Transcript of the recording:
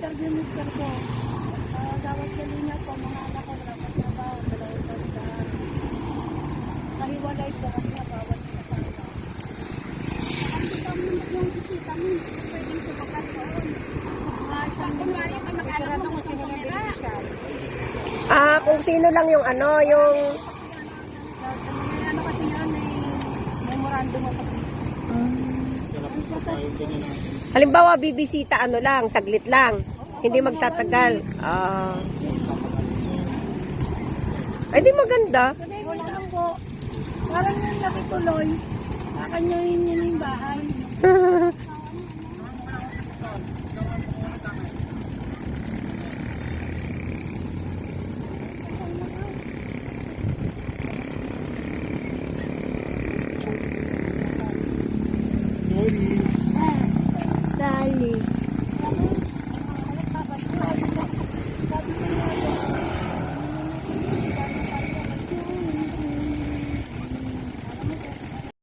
interview mister ko. Uh, dapat sa linya po, mga anak ko wala pang trabaho, dalawang tandaan. Mahiwalay po kasi nabawal sa kasama. Ang kami yung bisita mo, pwedeng tumakat doon. Mga isang kunwari ka mag-alam mo sa kamera. Ah, kung sino lang yung ano, yung... Ano kasi yun, may memorandum of Halimbawa, bibisita ano lang, saglit lang. Hindi magtatagal. Ah. Ay, di maganda. Wala lang po. Parang yung nakituloy. Kakanyahin niya yung bahay.